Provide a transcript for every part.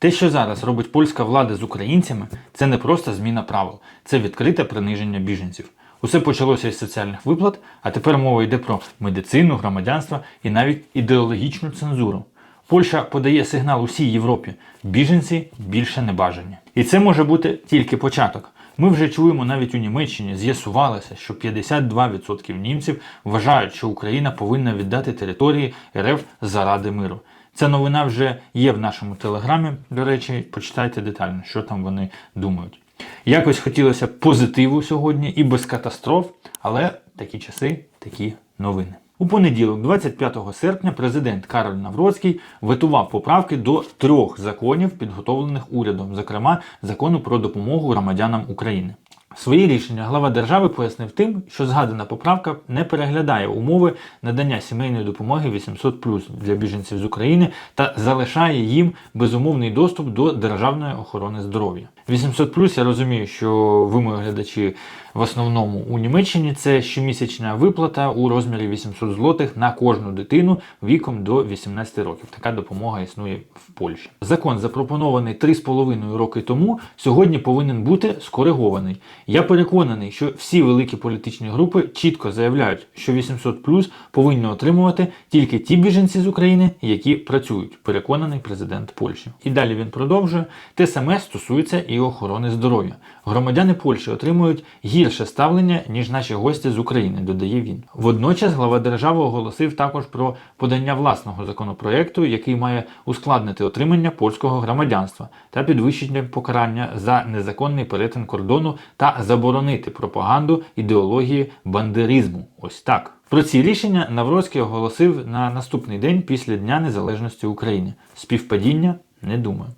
Те, що зараз робить польська влада з українцями, це не просто зміна правил, це відкрите приниження біженців. Усе почалося із соціальних виплат, а тепер мова йде про медицину, громадянство і навіть ідеологічну цензуру. Польща подає сигнал усій Європі: біженці більше не бажані. І це може бути тільки початок. Ми вже чуємо навіть у Німеччині, з'ясувалося, що 52% німців вважають, що Україна повинна віддати території РФ заради миру. Ця новина вже є в нашому телеграмі. До речі, почитайте детально, що там вони думають. Якось хотілося позитиву сьогодні і без катастроф, але такі часи, такі новини. У понеділок, 25 серпня, президент Кароль Навроцький ветував поправки до трьох законів, підготовлених урядом, зокрема закону про допомогу громадянам України. Свої рішення глава держави пояснив тим, що згадана поправка не переглядає умови надання сімейної допомоги 800 для біженців з України та залишає їм безумовний доступ до державної охорони здоров'я. 800 я розумію, що ви, мої глядачі, в основному у Німеччині це щомісячна виплата у розмірі 800 злотих на кожну дитину віком до 18 років. Така допомога існує в Польщі. Закон, запропонований 3,5 роки тому, сьогодні повинен бути скоригований. Я переконаний, що всі великі політичні групи чітко заявляють, що 800 повинні отримувати тільки ті біженці з України, які працюють. Переконаний президент Польщі. І далі він продовжує. Те саме стосується і охорони здоров'я. Громадяни Польщі отримують гірше ставлення, ніж наші гості з України, додає він. Водночас глава держави оголосив також про подання власного законопроекту, який має ускладнити отримання польського громадянства та підвищення покарання за незаконний перетин кордону та заборонити пропаганду ідеології бандеризму. Ось так. Про ці рішення Навроцький оголосив на наступний день після Дня Незалежності України. Співпадіння не думаю.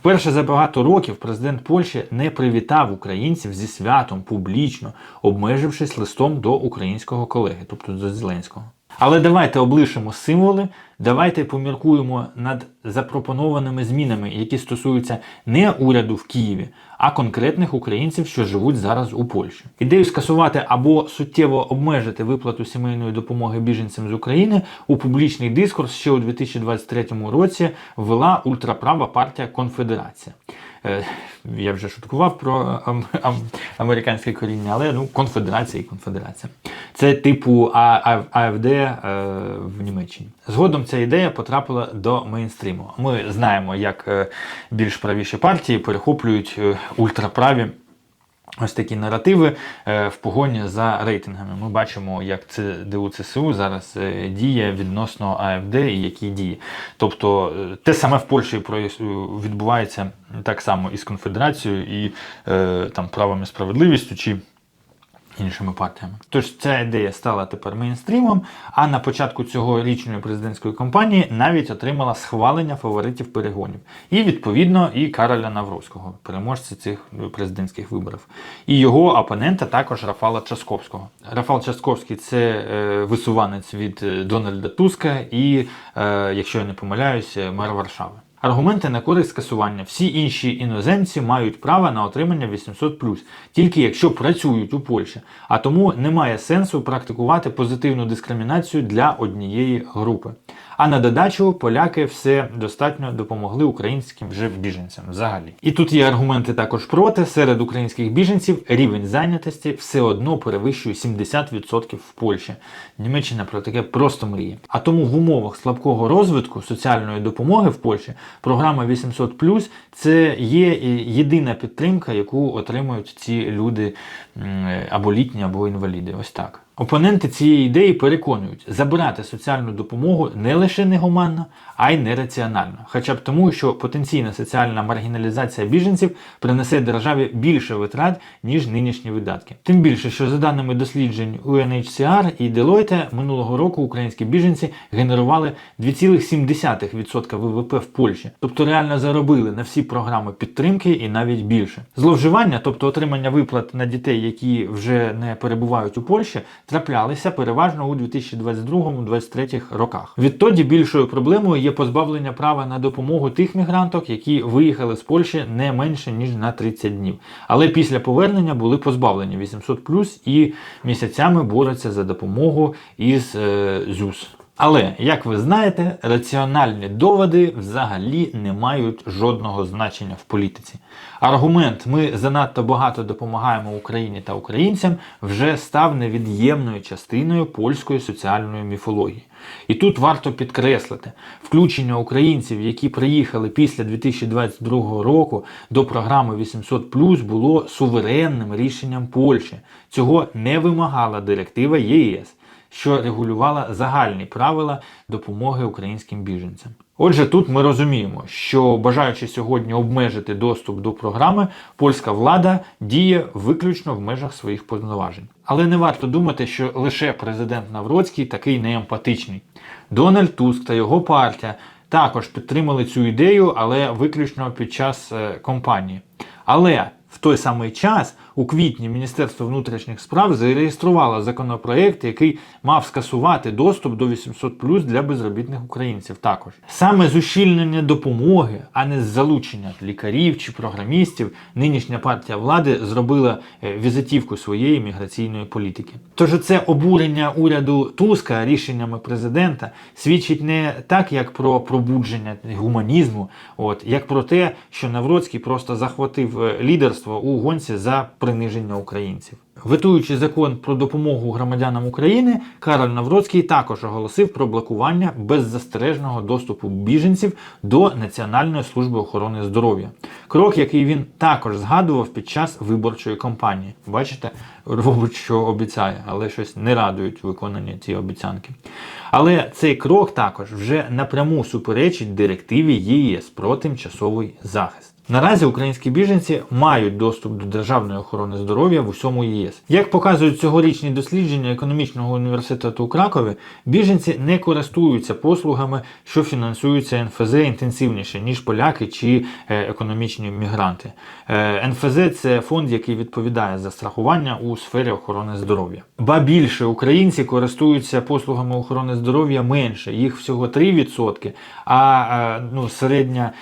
Вперше за багато років президент Польщі не привітав українців зі святом публічно, обмежившись листом до українського колеги, тобто до Зеленського. Але давайте облишимо символи, давайте поміркуємо над запропонованими змінами, які стосуються не уряду в Києві, а конкретних українців, що живуть зараз у Польщі. Ідею скасувати або суттєво обмежити виплату сімейної допомоги біженцям з України у публічний дискурс ще у 2023 році ввела ультраправа партія Конфедерація. Е, Я вже шуткував про ам- ам- американське коріння, але ну конфедерація і конфедерація. Це типу АФД е, в Німеччині. Згодом ця ідея потрапила до мейнстріму. Ми знаємо, як е, більш правіші партії перехоплюють е, ультраправі. Ось такі наративи в погоні за рейтингами. Ми бачимо, як це ДУЦСУ зараз діє відносно АФД і які дії. Тобто те саме в Польщі відбувається так само і з конфедерацією, і там правом і справедливістю чи іншими партіями. Тож ця ідея стала тепер мейнстрімом, а на початку цьогорічної президентської кампанії навіть отримала схвалення фаворитів перегонів. І відповідно і Кароля Навровського, переможця цих президентських виборів. І його опонента також Рафала Часковського. Рафал Часковський це е, висуванець від е, Дональда Туска і, е, якщо я не помиляюсь, е, мер Варшави. Аргументи на користь скасування. Всі інші іноземці мають право на отримання 800+, тільки якщо працюють у Польщі. А тому немає сенсу практикувати позитивну дискримінацію для однієї групи. А на додачу поляки все достатньо допомогли українським вже біженцям взагалі. І тут є аргументи також проти. Серед українських біженців рівень зайнятості все одно перевищує 70% в Польщі. Німеччина про таке просто мріє. А тому в умовах слабкого розвитку соціальної допомоги в Польщі програма 800 це є єдина підтримка, яку отримують ці люди або літні, або інваліди. Ось так. Опоненти цієї ідеї переконують, забирати соціальну допомогу не лише негуманно, а й нераціонально. Хоча б тому, що потенційна соціальна маргіналізація біженців принесе державі більше витрат, ніж нинішні видатки. Тим більше, що за даними досліджень UNHCR і Deloitte, минулого року українські біженці генерували 2,7% ВВП в Польщі, тобто реально заробили на всі програми підтримки і навіть більше. Зловживання, тобто отримання виплат на дітей, які вже не перебувають у Польщі, траплялися переважно у 2022-2023 роках. Відтоді більшою проблемою є позбавлення права на допомогу тих мігранток, які виїхали з Польщі не менше ніж на 30 днів. Але після повернення були позбавлені 800 і місяцями борються за допомогу із е, ЗУС. Але, як ви знаєте, раціональні доводи взагалі не мають жодного значення в політиці. Аргумент ми занадто багато допомагаємо Україні та українцям вже став невід'ємною частиною польської соціальної міфології. І тут варто підкреслити, включення українців, які приїхали після 2022 року до програми 800 було суверенним рішенням Польщі. Цього не вимагала директива ЄС що регулювала загальні правила допомоги українським біженцям. Отже, тут ми розуміємо, що бажаючи сьогодні обмежити доступ до програми, польська влада діє виключно в межах своїх повноважень. Але не варто думати, що лише президент Навроцький такий неемпатичний. Дональд Туск та його партія також підтримали цю ідею, але виключно під час е, кампанії. Але в той самий час у квітні Міністерство внутрішніх справ зареєструвало законопроект, який мав скасувати доступ до 800 для безробітних українців. Також саме з ущільнення допомоги, а не з залучення лікарів чи програмістів, нинішня партія влади зробила е, візитівку своєї міграційної політики. Тож це обурення уряду Туска рішеннями президента свідчить не так, як про пробудження гуманізму, от як про те, що Навроцький просто захватив е, лідерство у гонці за приниження українців. Ветуючи закон про допомогу громадянам України, Кароль Навроцький також оголосив про блокування беззастережного доступу біженців до Національної служби охорони здоров'я. Крок, який він також згадував під час виборчої кампанії. Бачите, робить, що обіцяє, але щось не радують виконання ці обіцянки. Але цей крок також вже напряму суперечить директиві ЄС про тимчасовий захист. Наразі українські біженці мають доступ до державної охорони здоров'я в усьому ЄС. Як показують цьогорічні дослідження економічного університету у Кракові, біженці не користуються послугами, що фінансуються НФЗ інтенсивніше, ніж поляки чи е, економічні мігранти. Е, НФЗ це фонд, який відповідає за страхування у сфері охорони здоров'я. Ба більше українці користуються послугами охорони здоров'я менше, їх всього 3%, а е, ну, середня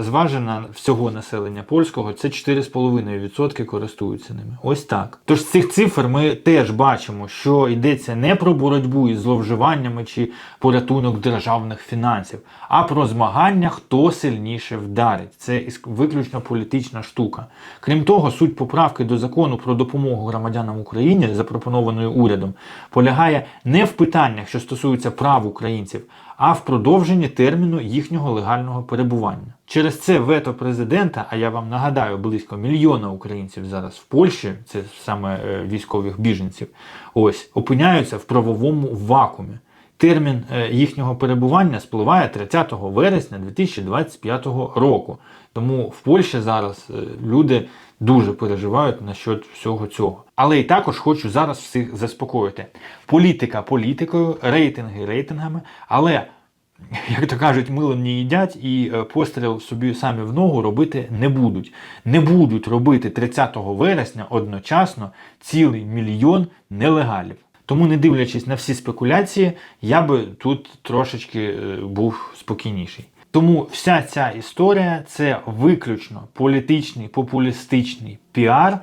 зважена всього всього населення польського це 4,5% користуються ними. Ось так. Тож з цих цифр ми теж бачимо, що йдеться не про боротьбу із зловживаннями чи порятунок державних фінансів, а про змагання, хто сильніше вдарить. Це виключно політична штука. Крім того, суть поправки до закону про допомогу громадянам України, запропонованої урядом, полягає не в питаннях, що стосуються прав українців, а в продовженні терміну їхнього легального перебування. Через це вето президента, а я вам нагадаю, близько мільйона українців зараз в Польщі, це саме е, військових біженців, ось опиняються в правовому вакуумі. Термін е, їхнього перебування спливає 30 вересня 2025 року. Тому в Польщі зараз е, люди дуже переживають насчет всього цього. Але і також хочу зараз всіх заспокоїти. Політика політикою, рейтинги рейтингами, але. Як то кажуть, мило не їдять і е, постріл собі самі в ногу робити не будуть. Не будуть робити 30 вересня одночасно цілий мільйон нелегалів. Тому, не дивлячись на всі спекуляції, я би тут трошечки е, був спокійніший. Тому вся ця історія це виключно політичний популістичний піар.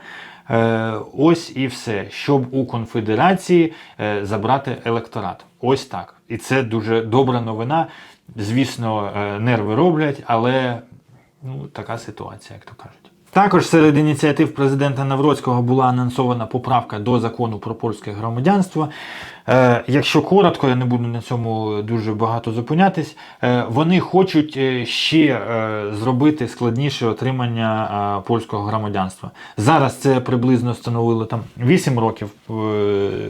Е, ось і все, щоб у конфедерації е, забрати електорат. Ось так. І це дуже добра новина. Звісно, е, нерви роблять, але ну, така ситуація, як то кажуть. Також серед ініціатив президента Навроцького була анонсована поправка до закону про польське громадянство. Е, якщо коротко, я не буду на цьому дуже багато зупинятись, е, вони хочуть е, ще зробити складніше отримання польського громадянства. Зараз це приблизно становило там 8 років,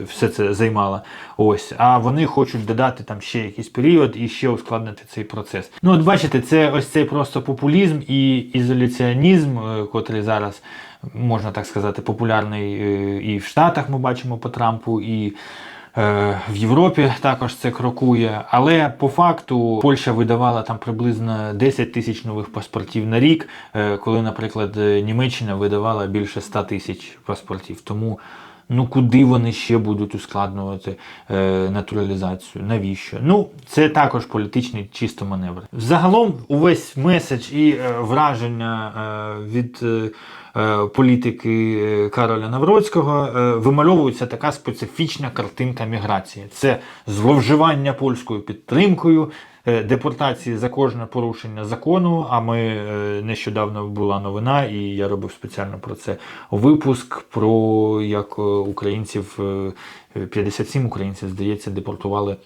все це займало. Ось, а вони хочуть додати там ще якийсь період і ще ускладнити цей процес. Ну, от бачите, це ось цей просто популізм і ізоляціонізм, котрий зараз можна так сказати популярний і в Штатах ми бачимо по Трампу. і в Європі також це крокує, але по факту Польща видавала там приблизно 10 тисяч нових паспортів на рік, е, коли, наприклад, Німеччина видавала більше 100 тисяч паспортів. Тому Ну куди вони ще будуть ускладнювати е, натуралізацію? Навіщо? Ну, це також політичний чисто маневр. Загалом, увесь меседж і е, враження е, від е, е, політики е, Кароля Навроцького е, вимальовується така специфічна картинка міграції. Це зловживання польською підтримкою. Е, Депортації за кожне порушення закону. А ми е, нещодавно була новина, і я робив спеціально про це випуск. Про як е, українців е, 57 українців, здається, депортували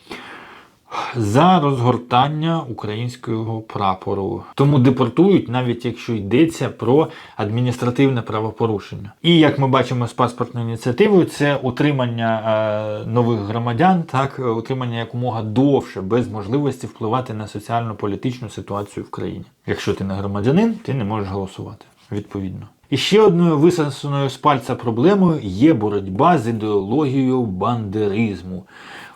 за розгортання українського прапору. Тому депортують, навіть якщо йдеться про адміністративне правопорушення. І як ми бачимо з паспортною ініціативою, це утримання е, нових громадян, так е, утримання якомога довше, без можливості впливати на соціально-політичну ситуацію в країні. Якщо ти не громадянин, ти не можеш голосувати. Відповідно. І ще одною висосаною з пальця проблемою є боротьба з ідеологією бандеризму.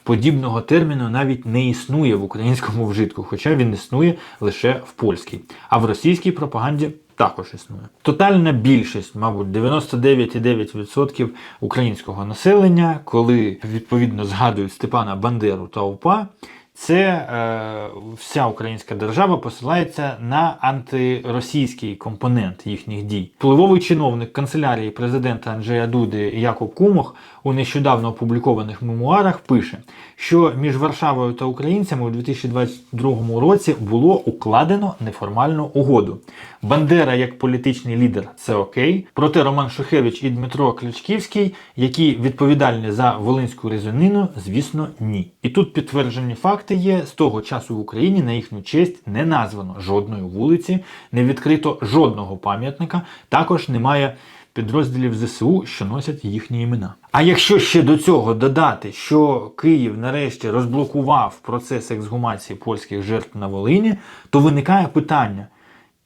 Подібного терміну навіть не існує в українському вжитку, хоча він існує лише в польській. А в російській пропаганді також існує. Тотальна більшість, мабуть, 99,9% українського населення, коли відповідно згадують Степана Бандеру та УПА, це е, вся українська держава посилається на антиросійський компонент їхніх дій. Впливовий чиновник канцелярії президента Анджея Дуди Якоб Кумох у нещодавно опублікованих мемуарах пише, що між Варшавою та українцями у 2022 році було укладено неформальну угоду. Бандера як політичний лідер це окей. Проте Роман Шухевич і Дмитро Кличківський, які відповідальні за волинську резонину, звісно, ні. І тут підтверджені факти є: з того часу в Україні на їхню честь не названо жодної вулиці, не відкрито жодного пам'ятника. Також немає підрозділів ЗСУ, що носять їхні імена. А якщо ще до цього додати, що Київ нарешті розблокував процес ексгумації польських жертв на Волині, то виникає питання.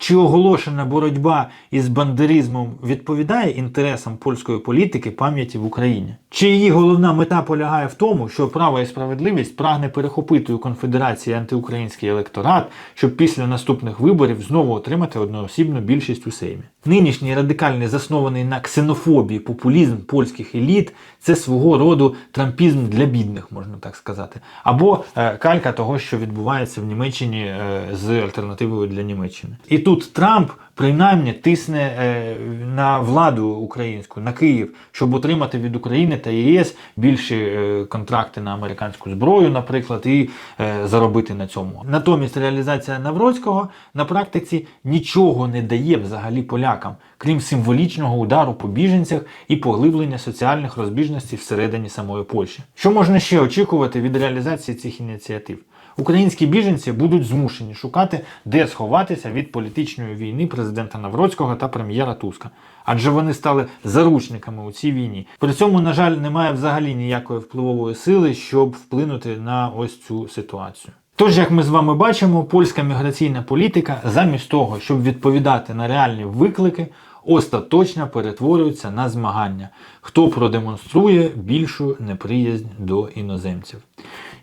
Чи оголошена боротьба із бандеризмом відповідає інтересам польської політики пам'яті в Україні? Чи її головна мета полягає в тому, що право і справедливість прагне перехопити у конфедерації антиукраїнський електорат, щоб після наступних виборів знову отримати одноосібну більшість у Сеймі? Нинішній радикальний заснований на ксенофобії популізм польських еліт це свого роду трампізм для бідних, можна так сказати, або е, калька того, що відбувається в Німеччині е, з альтернативою для Німеччини. І тут Трамп принаймні тисне е, на владу українську, на Київ, щоб отримати від України та ЄС більші е, контракти на американську зброю, наприклад, і е, заробити на цьому. Натомість реалізація Навроцького на практиці нічого не дає взагалі полякам, крім символічного удару по біженцях і поглиблення соціальних розбіжностей всередині самої Польщі. Що можна ще очікувати від реалізації цих ініціатив? Українські біженці будуть змушені шукати, де сховатися від політичної війни президента Навроцького та прем'єра Туска, адже вони стали заручниками у цій війні. При цьому, на жаль, немає взагалі ніякої впливової сили, щоб вплинути на ось цю ситуацію. Тож, як ми з вами бачимо, польська міграційна політика, замість того, щоб відповідати на реальні виклики, остаточно перетворюється на змагання, хто продемонструє більшу неприязнь до іноземців.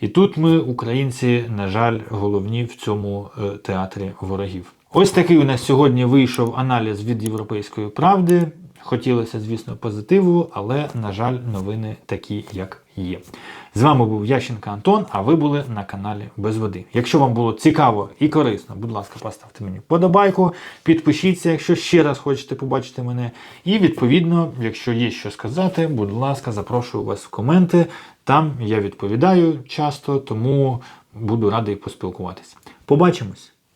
І тут ми, українці, на жаль, головні в цьому е, театрі ворогів. Ось такий у нас сьогодні вийшов аналіз від європейської правди. Хотілося, звісно, позитиву, але, на жаль, новини такі, як є. З вами був Ященко Антон, а ви були на каналі Без Води. Якщо вам було цікаво і корисно, будь ласка, поставте мені подобайку, підпишіться, якщо ще раз хочете побачити мене. І відповідно, якщо є що сказати, будь ласка, запрошую вас в коменти. Там я відповідаю часто, тому буду радий поспілкуватися. Побачимось!